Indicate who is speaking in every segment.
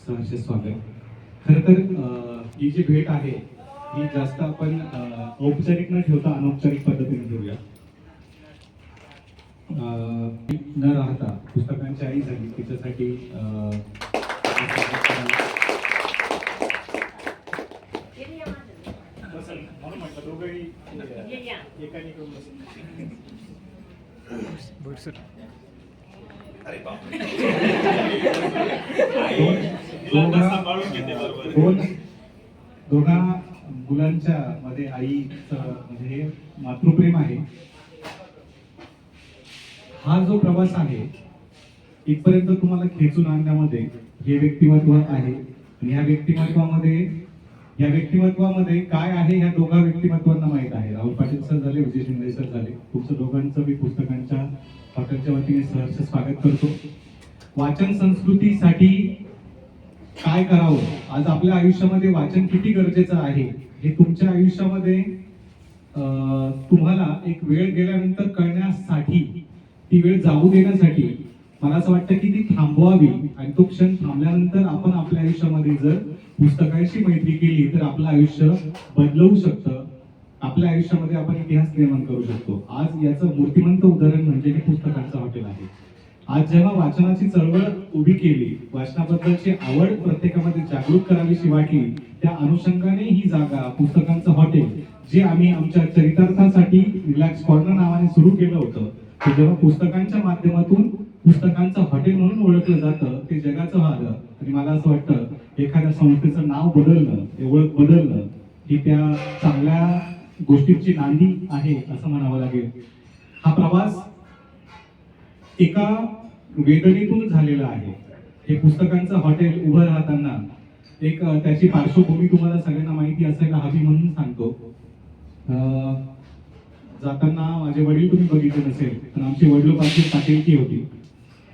Speaker 1: सहर्ष स्वागत. खर तर ही जी भेट आहे ही जास्त आपण औपचारिक न ठेवता अनौपचारिक पद्धतीने घेऊया अं, न राहता पुस्तकांची आई झाली तिच्यासाठी अं, दोन दोघा मुलांच्या मध्ये आईच म्हणजे हे मातृप्रेम आहे. हा जो प्रवास आहे इथपर्यंत तुम्हाला खेचून आणण्यामध्ये हे व्यक्तिमत्व आहे. आणि या व्यक्तिमत्वामध्ये या व्यक्तिमत्वामध्ये काय आहे ह्या दोघा व्यक्तिमत्वांना माहीत आहे. राहुल पाटील सर झाले विजय शिंदे सर झाले. तुमचं दोघांचं मी पुस्तकांच्या हॉटेलच्या वतीने सहर्ष स्वागत करतो. वाचन संस्कृतीसाठी काय करावं? आज आपल्या आयुष्यामध्ये वाचन किती गरजेचं आहे? हे तुमच्या आयुष्यामध्ये तुम्हाला एक वेळ गेल्यानंतर कळण्यासाठी ती वेळ जाऊ देण्यासाठी मला असं वाटतं की ती थांबवावी. आणि तो क्षण थांबल्यानंतर आपण आपल्या आयुष्यामध्ये जर पुस्तकांशी मैत्री केली तर आपलं आयुष्य बदलवू शकतं. आपल्या आयुष्यामध्ये आपण इतिहास निर्माण करू शकतो. आज याचं मूर्तिमंत उदाहरण म्हणजे हे पुस्तकांचं हॉटेल आहे. आज जेव्हा वाचनाची चळवळ उभी केली वाचनाबद्दलची आवड प्रत्येकामध्ये जागरूक करावीशी वाटली त्या अनुषंगाने ही जागा पुस्तकांचं हॉटेल जे आम्ही आमच्या चरितार्थासाठी रिलॅक्स कॉर्नर नावाने सुरू केलं होतं. ते जेव्हा पुस्तकांच्या माध्यमातून पुस्तकांचं हॉटेल म्हणून ओळखलं जातं ते जगाचं झालं आणि मला असं वाटतं एखाद्या संस्थेचं नाव बदलणं ओळख बदलणं ही त्या चांगल्या गोष्टीची नांदी आहे असं म्हणावं लागेल. हा प्रवास एका वेदनेतून झालेलं आहे. हे पुस्तकांचं हॉटेल उभं राहताना एक त्याची पार्श्वभूमी तुम्हाला सगळ्यांना माहिती असायला हवी म्हणून सांगतो. जाताना माझे वडील तुम्ही बघितले नसेल पण आमची वडिलोपार्जित पाटीलकी होती.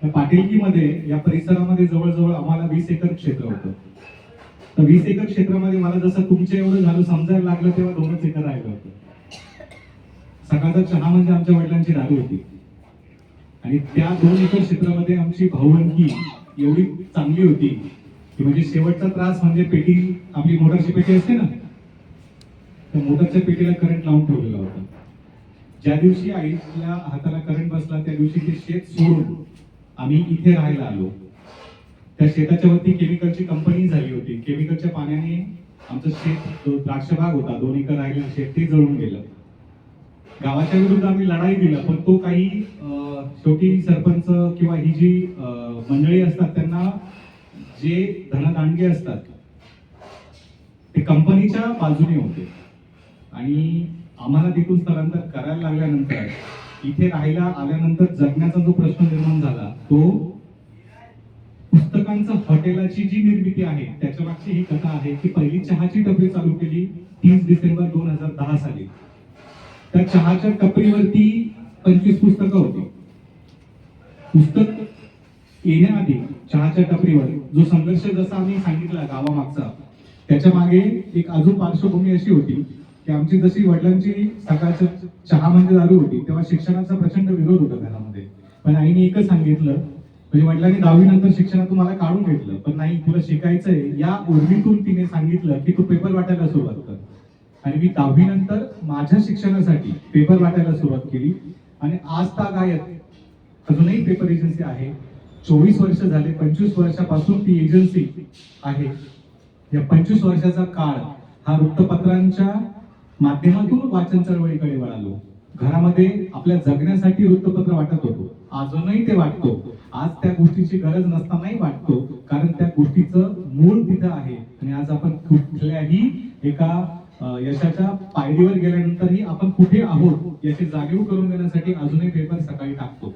Speaker 1: त्या पाटीलकीमध्ये या परिसरामध्ये जवळजवळ आम्हाला वीस एकर क्षेत्र होतं. तर वीस एकर क्षेत्रामध्ये मला जसं तुमच्या एवढं झालं समजायला लागलं तेव्हा दोनच एकर राहिलं होतं. सकाळचा चहा म्हणजे आमच्या वडिलांची दारू होती. आणि त्या दोन एकर क्षेत्रामध्ये आमची भाऊबंदकी एवढी चांगली होती की म्हणजे शेवटचा त्रास म्हणजे पेटी आपली मोटरची पेटी असते ना त्या मोटरच्या पेटीला करंट लावून ठेवलेला होता. ज्या दिवशी आईला हाताला करंट बसला त्या दिवशी ते शेत सोडून आम्ही इथे राहायला आलो. त्या शेताच्या वरती केमिकलची कंपनी झाली होती. केमिकलच्या पाण्याने आमचं शेत जो द्राक्ष भाग होता दोन एकर राहिला शेत ते जळून गेलं. गावाच्या विरुद्ध आम्ही लढाई दिला पण तो काही शेवटी सरपंच किंवा ही जी मंडळी असतात त्यांना जे धनदांडगे असतात ते कंपनीच्या बाजूने होते. आणि आम्हाला तिथून स्थलांतर करायला लागल्यानंतर इथे राहायला आल्यानंतर जगण्याचा जो प्रश्न निर्माण झाला तो पुस्तकांचं हॉटेलाची जी निर्मिती आहे त्याच्या मागची ही कथा आहे की पहिली चहाची टपरी चालू केली तीस डिसेंबर दोन हजार दहा साली. त्या चहाच्या टपरीवरती पंचवीस पुस्तकं होती. पुस्तक येण्याआधी चहाच्या टपरीवर जो संघर्ष जसा आम्ही सांगितला गावामागचा त्याच्यामागे एक अजून पार्श्वभूमी अशी होती की आमची जशी वडिलांची सकाळचं चहा म्हणजे दारू होती तेव्हा शिक्षणाचा प्रचंड विरोध होता घरामध्ये. पण आईने एकच सांगितलं म्हणजे वडिलांनी दहावी नंतर शिक्षणातून मला काढून घेतलं पण नाही तुला शिकायचंय या उर्मीतून तिने सांगितलं की तू पेपर वाटायला सुरुवात कर. आणि मी दहावी नंतर माझ्या शिक्षणासाठी पेपर वाटायला सुरुवात केली आणि आज तागायत अजूनही पेपर एजन्सी आहे. चोवीस वर्ष झाले पंचवीस वर्षापासून ती एजन्सी आहे. या पंचवीस वर्षाचा काळ हा वृत्तपत्रांच्या माध्यमातून वाचन चळवळीकडे वळालो. घरामध्ये आपल्या जगण्यासाठी वृत्तपत्र वाटत होतो. अजूनही ते वाटतो. आज त्या गोष्टीची गरज नसतानाही वाटतो कारण त्या गोष्टीचं मूळ तिथं आहे. आणि आज आपण कुठल्याही एका यशाच्या पायरीवर गेल्यानंतरही आपण कुठे आहोत याची जागीव करून देण्यासाठी अजूनही पेपर सकाळी टाकतो.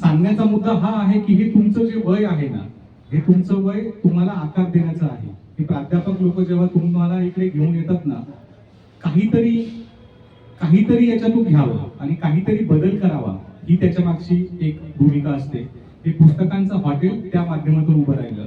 Speaker 1: सांगण्याचा मुद्दा हा आहे की हे तुमचं जे वय आहे ना हे तुमचं वय तुम्हाला आकार देण्याचं आहे. हे प्राध्यापक लोक जेव्हा तुम्हाला इकडे घेऊन येतात ना काहीतरी काहीतरी याच्यातून घ्यावं आणि काहीतरी बदल करावा ही त्याच्या मागची एक भूमिका असते. हे पुस्तकांचं हॉटेल त्या माध्यमातून उभं राहिलं.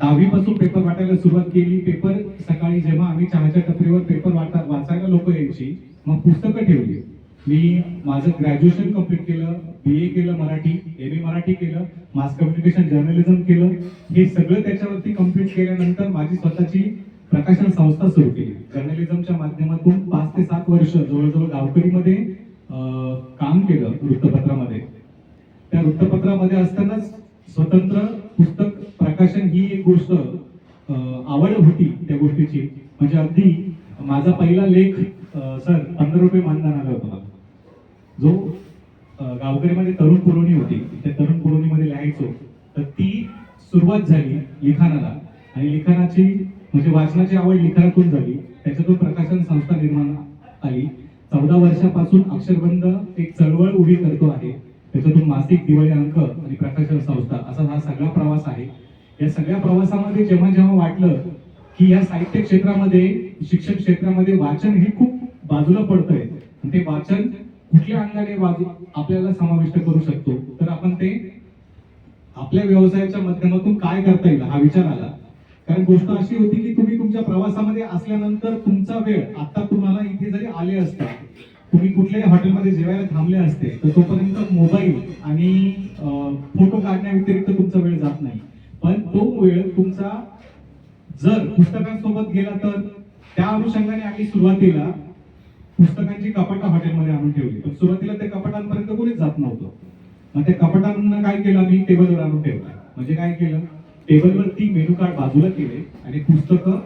Speaker 1: दहावीपासून पेपर वाटायला सुरुवात केली. पेपर सकाळी जेव्हा आम्ही चहाच्या टपरीवर पेपर वाटा वाचायला लोक यायची मग पुस्तकं ठेवली. मी माझं ग्रॅज्युएशन कंप्लीट केलं बी ए केलं मराठी एम ए मराठी केलं मास कम्युनिकेशन जर्नलिझम केलं हे सगळं त्याच्यावरती कंप्लीट केल्यानंतर माझी स्वतःची प्रकाशन संस्था सुरू केली. जर्नलिझमच्या माध्यमातून पाच ते सात वर्ष जवळजवळ गावकरीमध्ये काम केलं वृत्तपत्रामध्ये. त्या वृत्तपत्रामध्ये असतानाच स्वतंत्र पुस्तक प्रकाशन ही एक गोष्ट आवड होती त्या गोष्टीची. म्हणजे अगदी माझा पहिला लेख सर पंधरा रुपये मानधन आला होता मला. जो गावकरीमध्ये तरुण पुरवणी होती त्या तरुण पुरवणीमध्ये लिहायचो तर ती सुरुवात झाली लिखाणाला. आणि लिखाणाची म्हणजे वाचनाची आवड लिखाणातून झाली. त्याच्यातून प्रकाशन संस्था निर्माण आली. चौदा वर्षापासून अक्षरबंद एक चळवळ उभी करतो आहे. त्याच्यातून मासिक दिवाळी अंक आणि प्रकाशन संस्था असा हा सगळा प्रवास आहे. या सगळ्या प्रवासामध्ये जेव्हा जेव्हा वाटलं की या साहित्य क्षेत्रामध्ये शिक्षण क्षेत्रामध्ये वाचन हे खूप बाजूला पडतंय. ते वाचन कुठल्या अंगाने बाजू आपल्याला समाविष्ट करू शकतो? तर आपण ते आपल्या व्यवसायाच्या माध्यमातून काय करता येईल हा विचार आला. कारण गोष्ट अशी होती की तुम्ही तुमच्या प्रवासामध्ये असल्यानंतर तुमचा वेळ आता तुम्हाला इथे जरी आले असता तुम्ही कुठल्याही हॉटेलमध्ये जेवायला थांबले असते तर तोपर्यंत मोबाईल आणि फोटो काढण्या व्यतिरिक्त तुमचा वेळ जात नाही. पण तो वेळ तुमचा जर पुस्तकांसोबत गेला तर त्या अनुषंगाने आम्ही सुरुवातीला पुस्तकांची कपाटा हॉटेलमध्ये आणून ठेवली. पण सुरुवातीला त्या कपाटांपर्यंत कोणीच जात नव्हतं. मग त्या कपाटांना काय केलं मी टेबलवर आणून ठेवलं. म्हणजे काय केलं? टेबलवरती मेनू कार्ड बाजूला केले आणि पुस्तकं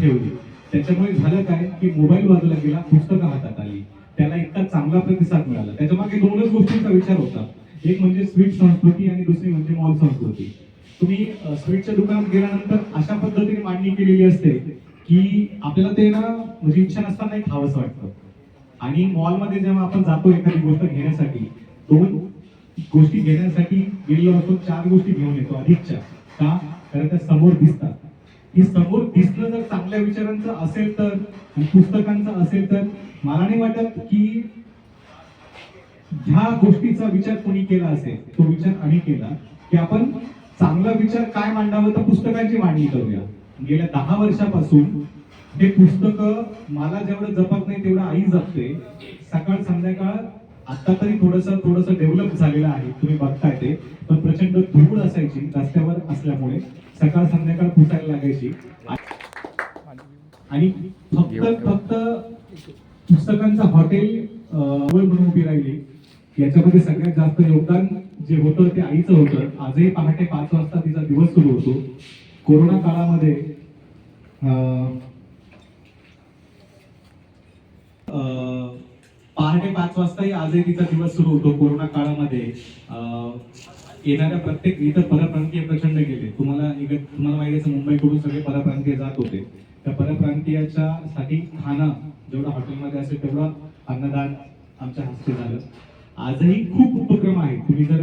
Speaker 1: ठेवली. त्याच्यामुळे झालं काय की मोबाईल बाजूला गेला पुस्तकं हातात आली. त्याला इतका चांगला प्रतिसाद मिळाला. त्याच्यामागे दोनच गोष्टींचा विचार होता. एक म्हणजे स्वीट संस्कृती आणि दुसरी म्हणजे मॉल संस्कृती. तुम्ही स्वीटच्या दुकानात गेल्यानंतर अशा पद्धतीने मांडणी केलेली असते. की आपल्याला ते ना म्हणजे इच्छा नसताना एक खावंसं वाटतं. आणि मॉलमध्ये जेव्हा आपण जातो एखादी गोष्ट घेण्यासाठी दोन गोष्टी घेण्यासाठी गेलेलो असतो चार गोष्टी घेऊन येतो अधिकच्या. का? कारण त्या समोर दिसतात. की समोर दिसणं जर चांगल्या विचारांचं असेल तर पुस्तकांचं असेल तर मला नाही वाटत की ह्या गोष्टीचा विचार कोणी केला असेल तो विचार आम्ही केला की आपण चांगला विचार काय मांडावं तर पुस्तकांची मांडणी करूया. गेल्या दहा वर्षापासून हे पुस्तक मला जेवढं जपत नाही तेवढं आई जपते. सकाळ संध्याकाळ आता तरी थोडस थोडस डेव्हलप झालेलं आहे. तुम्ही बघताय ते. पण प्रचंड धूळ असायची रस्त्यावर असल्यामुळे. सकाळ संध्याकाळ पुसायला लागायची. आणि फक्त फक्त पुस्तकांचं हॉटेल म्हणून उभी राहिली. याच्यामध्ये सगळ्यात जास्त योगदान जे होतं ते आईचं होतं. आजही पहाटे पाच वाजता तिचा दिवस सुरू होतो. कोरोना काळामध्ये पहाटे पाच वाजताही आजही तिचा दिवस सुरू होतो कोरोना काळामध्ये. येणाऱ्या प्रत्येक इतर परप्रांतीय प्रचंड गेले. तुम्हाला इकडे तुम्हाला माहिती आहे मुंबईकडून सगळे परप्रांतीय जात होते. त्या परप्रांतीयाच्या साठी खाना जेवढा हॉटेलमध्ये असेल तेवढं अन्नदान आमच्या हस्ते झालं. आजही खूप उपक्रम आहेत. तुम्ही जर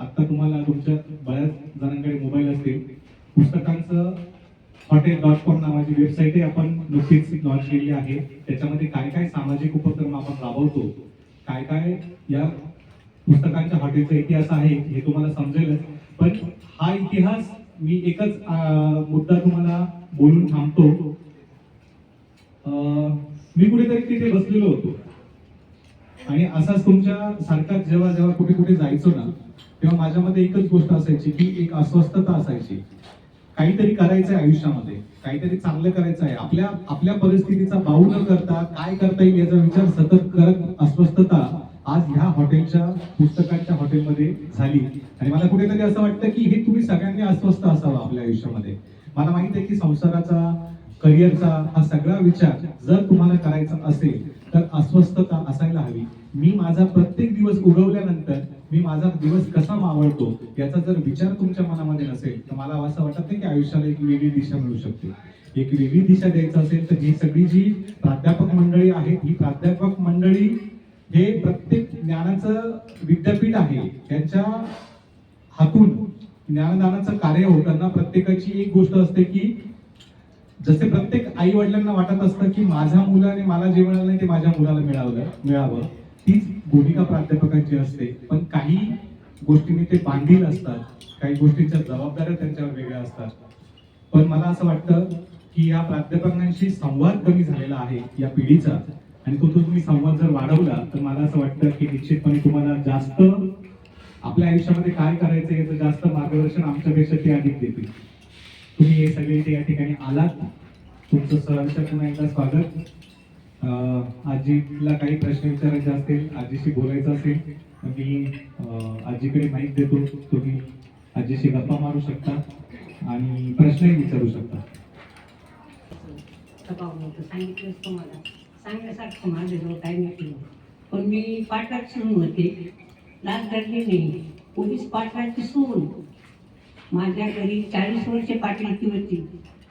Speaker 1: आता तुम्हाला तुमच्या बऱ्याच जणांकडे मोबाईल असतील पुस्तकांचं हॉटेल डॉट कॉम नावाची वेबसाईटही आपण नुकतीच लॉन्च केली आहे. त्याच्यामध्ये काय काय सामाजिक उपक्रम आपण राबवतो काय काय या पुस्तकांच्या हॉटेलचा इतिहास आहे हे तुम्हाला समजेलच. पण हा इतिहास मी एकच मुद्दा तुम्हाला बोलून थांबतो. अं, मी कुठेतरी तिथे बसलेलो होतो. आणि असाच तुमच्या सारखाच जेव्हा जेव्हा कुठे कुठे जायचो ना तेव्हा माझ्यामध्ये एकच गोष्ट असायची की एक अस्वस्थता असायची. काहीतरी करायचं आहे आयुष्यामध्ये काहीतरी चांगलं करायचं आहे आपल्या आपल्या परिस्थितीचा भाऊ न करता काय करता येईल याचा विचार सतत करत अस्वस्थता आज ह्या हॉटेलच्या पुस्तकांच्या हॉटेलमध्ये झाली. आणि मला कुठेतरी असं वाटतं की हे तुम्ही सगळ्यांनी अस्वस्थ असावं आपल्या आयुष्यामध्ये. मला माहीत आहे की संसाराचा करिअरचा हा सगळा विचार जर तुम्हाला करायचा असेल तर अस्वस्थता असायला हवी. मी माझा प्रत्येक दिवस उगवल्यानंतर मी माझा दिवस कसा मावळतो याचा जर विचार तुमच्या मनामध्ये नसेल तर मला असं वाटत नाही की आयुष्याला एक वेगळी दिशा मिळू शकते. एक वेगळी दिशा द्यायचं असेल तर ही सगळी जी प्राध्यापक मंडळी आहेत ही प्राध्यापक मंडळी हे प्रत्येक ज्ञानाचं विद्यापीठ आहे. त्यांच्या हातून ज्ञानदानाचं कार्य होताना प्रत्येकाची एक गोष्ट असते की जसे प्रत्येक आई वडिलांना वाटत असतं की माझ्या मुलाने मला जे मिळालं नाही ते माझ्या मुलाला मिळावं मिळावं. तीच भूमिका प्राध्यापकांची असते. पण काही गोष्टींनी ते बांधील असतात. काही गोष्टींच्या जबाबदाऱ्या त्यांच्यावर वेगळ्या असतात. पण मला असं वाटतं की या प्राध्यापकांशी संवाद कमी झालेला आहे या पिढीचा. आणि तो तो तुम्ही संवाद जर वाढवला तर मला असं वाटतं की निश्चितपणे तुम्हाला जास्त आपल्या आयुष्यामध्ये काय करायचं याचं जास्त मार्गदर्शन आमच्यापेक्षा ते अधिक देतील. तुम्ही हे सगळे ते या ठिकाणी आलात. तुमचं सरांचं पुन्हा एकदा स्वागत. आजीला काही प्रश्न विचारायचे असतील आजीशी बोलायचं असेल मी आजीकडे माहीत देतो. तुम्ही आजीशी गप्पा मारू शकता आणि प्रश्नही विचारू शकता.
Speaker 2: सांगितलंच तुम्हाला. सांगण्यासारखं माझ्याजवळ काही नाही. पण मी पाठात सून होते. लाच धरली नाही. पोलीस पाटलाची सून. माझ्या घरी चाळीस वर्षे पाटीलकी होती.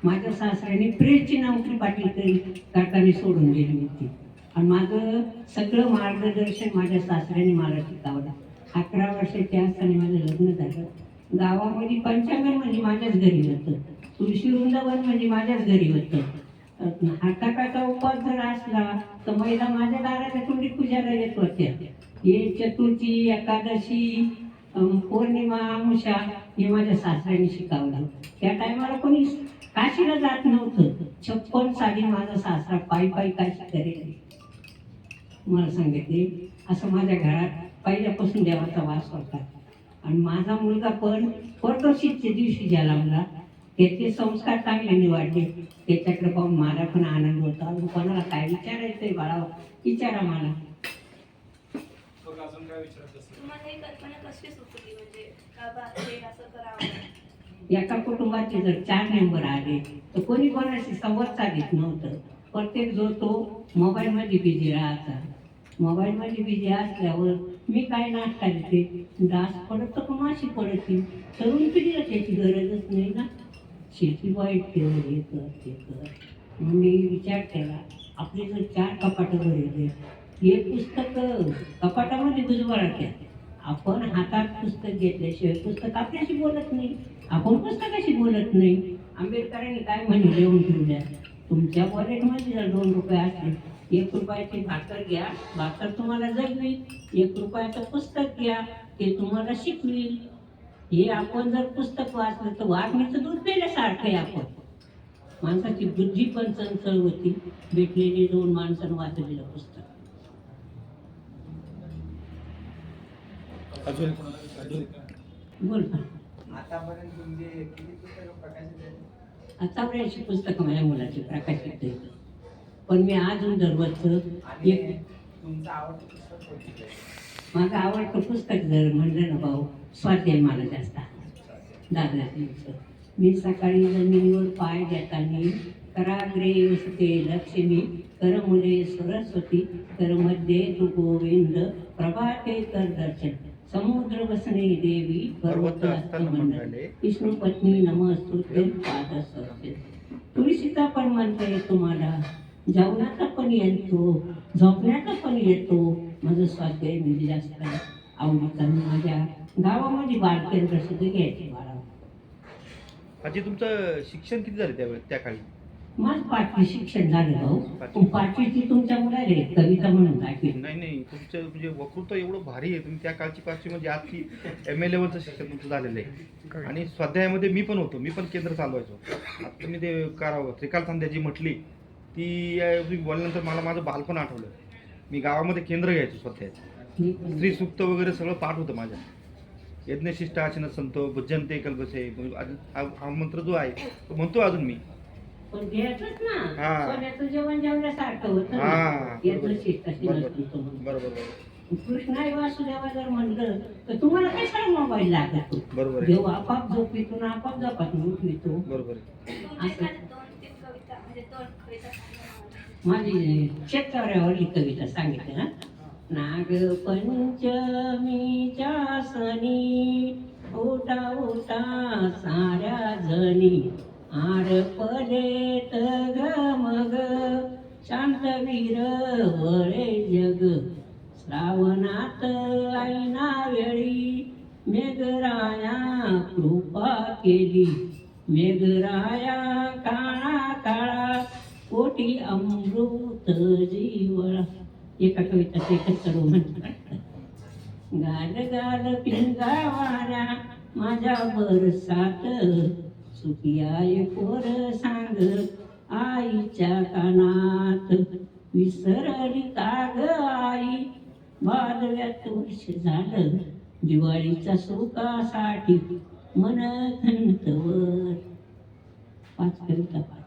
Speaker 2: माझ्या सासऱ्याने प्रेसची नोकरी पाटीलकरी करताना सोडून गेली होती. आणि माझं सगळं मार्गदर्शन माझ्या सासऱ्याने मला शिकावलं. अकरा वर्षाच्या असताना माझं लग्न झालं. गावामध्ये पंचांगण म्हणजे माझ्याच घरी होतं. तुळशी वृंदावन म्हणजे माझ्याच घरी होतं. हाताकाचा उपवास जर असला तर महिला माझ्या दाराच्या तोंडी पूजाला येत होत्या. हे चतुर्थी एकादशी पौर्णिमा अमुषा हे माझ्या सासऱ्याने शिकावलं. त्या टायमाला कोणी काशीला जात नव्हतं. छप्पन साली माझा सासरा पायी पायी काशी करेल मला सांगितले असं माझ्या घरात पहिल्यापासून देवाचा वास होता. आणि माझा मुलगा पण परतोशीच्या दिवशी जन्मला त्याचे संस्कार चांगले निवडले त्याच्याकडे पाहून मला पण आनंद होता. कोणाला काय विचारायचंय बाळा? विचारा मला.
Speaker 3: तुम्हाला ही कल्पना कशी सुचली? म्हणजे का बा हे असं करावं?
Speaker 2: एका कुटुंबाचे जर चार मेंबर आले तर कोणी कोणाशी संवाद साधित नव्हतं. प्रत्येक जो तो मोबाईलमध्ये बिझी राहायचा. मोबाईलमध्ये बिझी असल्यावर मी काय नाश्ता देते डास पडत तर माशी पडते तरुण पिढीला त्याची गरजच नाही ना. शेती वाईट ठेव हे कर ते कर. मग मी विचार केला आपले जर चार कपाटं भरले हे पुस्तक कपाटामध्ये गुजबळाच्या आपण हातात पुस्तक घेतल्याशिवाय पुस्तक आपल्याशी बोलत नाही. आपण पुस्तकाशी बोलत नाही? आंबेडकरांनी काय म्हणे लिहून ठेवल्या? तुमच्या वॉलेटमध्ये जर दोन रुपये असले एक रुपयाची भाकर घ्या भाकर तुम्हाला जगवेल एक रुपयाचं पुस्तक घ्या ते तुम्हाला शिकवेल हे आपण जर पुस्तक वाचलं तर वाघणीचं दूध पिल्यासारखं आहे आपण. माणसाची बुद्धी पण चंचल होती. भेटलेली दोन माणसानं वाचलेलं पुस्तक.
Speaker 4: अजून
Speaker 2: बोल
Speaker 4: आतापर्यंत तुमचे किती पुस्तकं प्रकाशित
Speaker 2: चौऱ्याऐंशी पुस्तकं माझ्या मुलाची प्रकाशित आहेत. पण मी अजून दररोजचं
Speaker 4: आणि
Speaker 2: एक
Speaker 4: तुमचं आवडतं पुस्तक कोणतं आहे?
Speaker 2: माझं आवडतं पुस्तक जर म्हणलं ना भाऊ स्वाध्याय मला जास्त. दादाजींचं मी सकाळी जमिनीवर पाय देताना कराग्रे वसते लक्ष्मी कर मुले सरस्वती कर मध्ये तू गोविंद प्रभाते कर दर्शन समुद्र बसणे देवी पर्वत मंडळे विष्णू पत्नी नमस्तुते पाद सरसे तुळशीचा पण म्हणता येतो मला जेवणाचा पण येतो झोपण्याचा पण येतो माझं स्वाध्याय म्हणजे जास्त आवडीचा माझ्या गावामध्ये बालकेंद्र सुद्धा घ्यायचे बाळा.
Speaker 5: आजी तुमचं शिक्षण किती झालं त्यावेळेस त्या काळी
Speaker 2: माझं पाचवी शिक्षण झाले भाऊ. पाचवीची तुमच्या मुलाने कविता म्हणून दाखवी
Speaker 5: नाही नाही तुमचं म्हणजे वक्तृत्व एवढं भारी आहे तुम्ही त्या काळची पाचवी म्हणजे आजची एम एल लेवलचं शिक्षण तुमचं झालेलं आहे. आणि स्वाध्यायामध्ये मी पण होतो मी पण केंद्र चालवायचो. आता तुम्ही ते करावं त्रिकाल संध्या जी म्हटली ती तुम्ही बोलल्यानंतर मला माझं बालपण आठवलं. मी गावामध्ये केंद्र घ्यायचो स्वाध्यायाचं. स्त्री सुक्त वगैरे सगळं पाठ होतं माझ्या. यज्ञशिष्ट आचन संतो ते कल्पसे आज- हा मंत्र जो आहे तो म्हणतो अजून मी.
Speaker 2: पण घ्यायचंच ना.
Speaker 5: हा.
Speaker 2: सोन्याचं जेवण जेवण्यासारखं होतं ना.
Speaker 5: हा
Speaker 2: याचं
Speaker 5: बरोबर.
Speaker 2: शिष्टाशी
Speaker 5: बरोबर.
Speaker 2: नसतं म्हणून.
Speaker 5: बरोबर बरोबर.
Speaker 2: कृष्णाई वासुदेवा जर म्हणलं तर तुम्हाला कशाला मोबाईल लागतो?
Speaker 5: बरोबर आहे.
Speaker 2: देव आपाप झोपीतून आपाप झोपातून उठवितो.
Speaker 5: बरोबर आहे.
Speaker 3: तुमची एखादी दोन तीन कविता म्हणजे दोन कविता सांगा मला.
Speaker 2: माझी शेतकऱ्यावरली कविता सांगितली ना नागपंचमीच्या सणी उठा उठा साऱ्या जणी आरपलेत ग मग. शांतवीर वळे जग. श्रावणात ऐना वेळी मेघराया कृपा केली. मेघराया काळा काळा कोटी अमृत जीवळा. एका कविता एकच सर्व म्हणतात. गाल गाल पिंगावाऱ्या माझ्या बरसात सुखी आई पोर सांग आईच्या कानात. विसरली काग आई. बालव्यात वर्ष झालं दिवाळीच्या सुखासाठी मन खंतवर पाच कविता पाठ.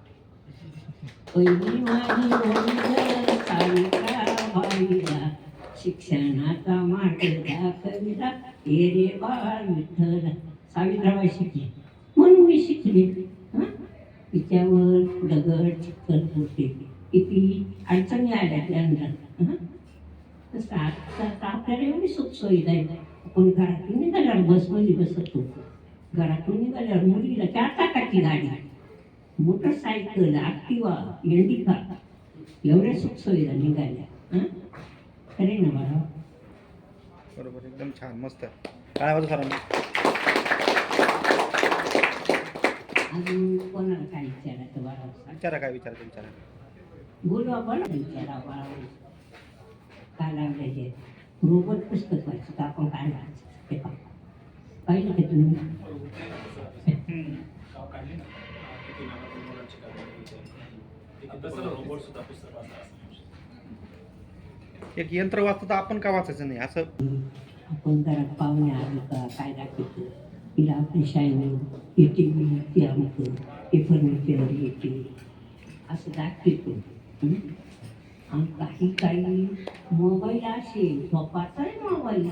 Speaker 2: पहिली माझी भाईला शिक्षणाचा मार्ग कविता हे रे बाळ विठ्ठल. सावित्राबाई शिकली. म्हणून मी शिकले. हां? तिच्यावर दगड चिखल होते. किती अडचणी आल्या त्यानंतर हं? तसं आता आपल्याला एवढी सुखसोयी जाईल आपण घरातून निघाल्यावर बसमध्ये बसत. होतो घरातून निघाल्यावर मुलीला चार चाकाची गाडी मोटरसायकल ॲक्टिवा इंडिका एवढ्या सुखसोयीला निघाल्या. हं? खरे ना बाळा?
Speaker 5: बरोबर एकदम छान मस्त. काय आवाज करा
Speaker 2: अजून कोणाला काय विचारायचं बाळा
Speaker 5: विचारा काय विचारायचं विचारा
Speaker 2: बोलू आपण विचारा बाळा काय लागलं ते रोबोट पुस्तक वाचत आपण काय वाचायचं ते पहा पाहिलं का तुम्ही
Speaker 5: एक यंत्र वाचतं तर आपण का वाचायचं नाही? असं
Speaker 2: आपण घरात पाहुणे आले का काय दाखवतो? तिला आपली शाईनी टी व्ही ते अमुक हे फर्निचर येते. असं दाखवतो? आणि काही काही मोबाईल असेल झोपाचाही मोबाईल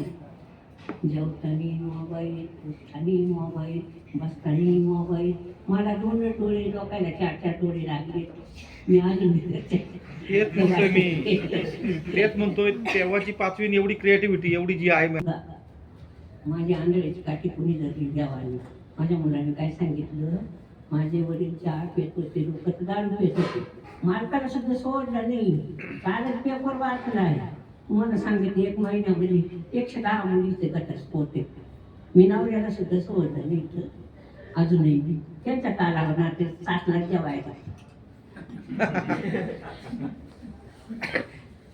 Speaker 2: जेवताना मोबाईल उठताना मोबाईल बसताना मोबाईल मला दोन डोळे डोकायला चार चार डोळे लागले. मी आली
Speaker 5: तेच म्हणतोय मी. तेव्हाची पाचवी एवढी क्रिएटिव्हिटी एवढी जी आहे.
Speaker 2: माझी आंधळीची काठी कुणी धरली देवाने? माझ्या मुलाने काय सांगितलं? माझे वडील चहा पेत होते लोक दारू पेत होते. मालकाला सुद्धा सोडलं नाही. कालच पेपर वाचलाय. तुम्हाला सांगितलं एक महिन्यामध्ये एकशे दहा मुलीचे घटस्फोट आहे मी नवऱ्याला सुद्धा सोडलं नाही इथं. अजूनही कालावर ना ते सासला जेवायला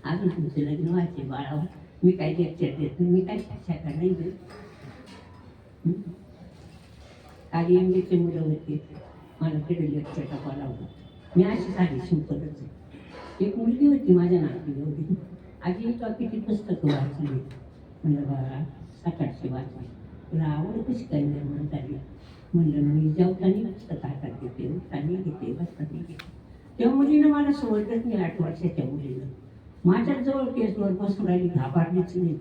Speaker 2: अजून तुमचे लग्न व्हायचे बाळावर. मी काय लेक्चर देत नाही मी काही शाखा नाही देत. हं? काल एम बीचे मुलं होते मला तिथे लेक्चरला बोलावलं मी अशी साधी सिंपलच आहे. एक मुलगी होती माझ्या नाती एवढी आजी तो किती पुस्तकं वाचली. म्हणलं बाळा सात आठशे वाचली. तुला आवड कशी काय निर्माण झाली म्हणलं मी जेवताना पुस्तक हातात घेते उठताना घेते बसताना घेते. त्या मुलीनं मला सोडलंच नाही आठ वर्षाच्या मुलीनं. माझ्याजवळ केसवर बसून राहिली घाबरलीच नाही.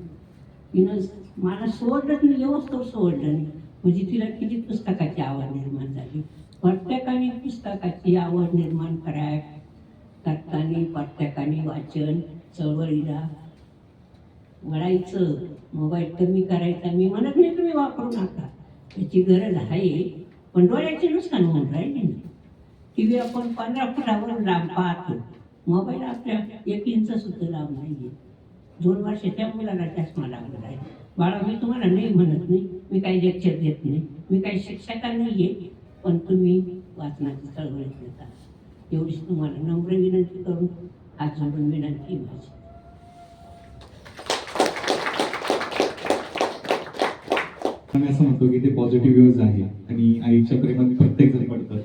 Speaker 2: तिनं मला सोडलं नाही व्यवस्थित सोडलं नाही. म्हणजे तिला किती पुस्तकाची आवड निर्माण झाली. प्रत्येकाने पुस्तकाची आवड निर्माण कराय करताना प्रत्येकाने वाचन चळवळीला वळायचं. मोबाईल कमी करायचा. मी म्हणत नाही तुम्ही वापरू नका. त्याची गरज आहे. पण डोळ्याचे नुकसान होऊन राहिले ना. टी व्ही आपण पंधरा फुटावरून लांब पाहतो. मोबाईल आपल्या एक इंच सुद्धा लाभ नाही दोन वर्षाच्या मुलाला चष्मा लागला आहे. बाळा मी तुम्हाला नाही म्हणत नाही. मी काही लेक्चर देत नाही. मी काही शिक्षका नाही आहे पण तुम्ही वाचनाची चळवळीत येता एवढीच तुम्हाला नम्र विनंती करून हात जोडून विनंती माझी.
Speaker 1: असं म्हणतो की ते पॉझिटिव्ह व्ह्यूज आहे आणि आईच्या प्रेमात प्रत्येक जण पडतात.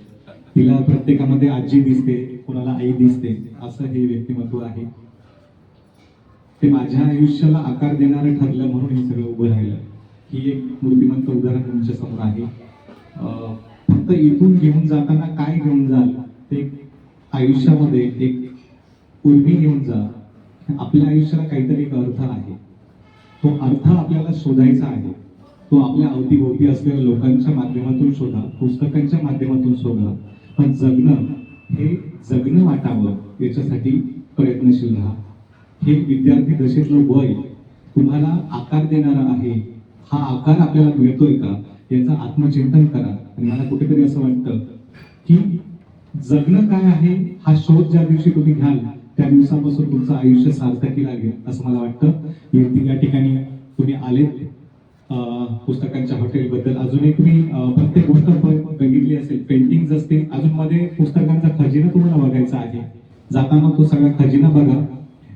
Speaker 1: तिला प्रत्येकामध्ये आजी दिसते कोणाला आई दिसते असं हे व्यक्तिमत्व आहे. ते माझ्या आयुष्याला आकार देणारं ठरलं म्हणून हे सगळं उभं राहिलं. ही एक मूर्तिमंत उदाहरण तुमच्यासमोर आहे. फक्त इथून घेऊन जाताना काय घेऊन जाल ते आयुष्यामध्ये एक उर्मी घेऊन जा. आपल्या आयुष्याला काहीतरी एक अर्थ आहे. तो अर्थ आपल्याला शोधायचा आहे. तो आपल्या अवतीभोवती असलेल्या लोकांच्या माध्यमातून शोधा पुस्तकांच्या माध्यमातून शोधा. पण जगणं हे जगणं वाटावं याच्यासाठी प्रयत्नशील राहा. हे विद्यार्थी दशेतलं वय तुम्हाला आकार देणारा आहे. हा आकार आपल्याला मिळतोय का? याचं आत्मचिंतन करा. आणि मला कुठेतरी असं वाटतं की जगणं काय आहे हा शोध ज्या दिवशी तुम्ही घ्याल त्या दिवसापासून तुमचं आयुष्य सार्थकी लागेल असं मला वाटतं. या या ठिकाणी तुम्ही आलेत. पुस्तकांच्या हॉटेलबद्दल. अजूनही तुम्ही अं, प्रत्येक गोष्ट बघितली असेल. पेंटिंग असतील. अजून मध्ये पुस्तकांचा खजिना तुम्हाला बघायचा आहे. जाताना तो सगळा खजिना बघा.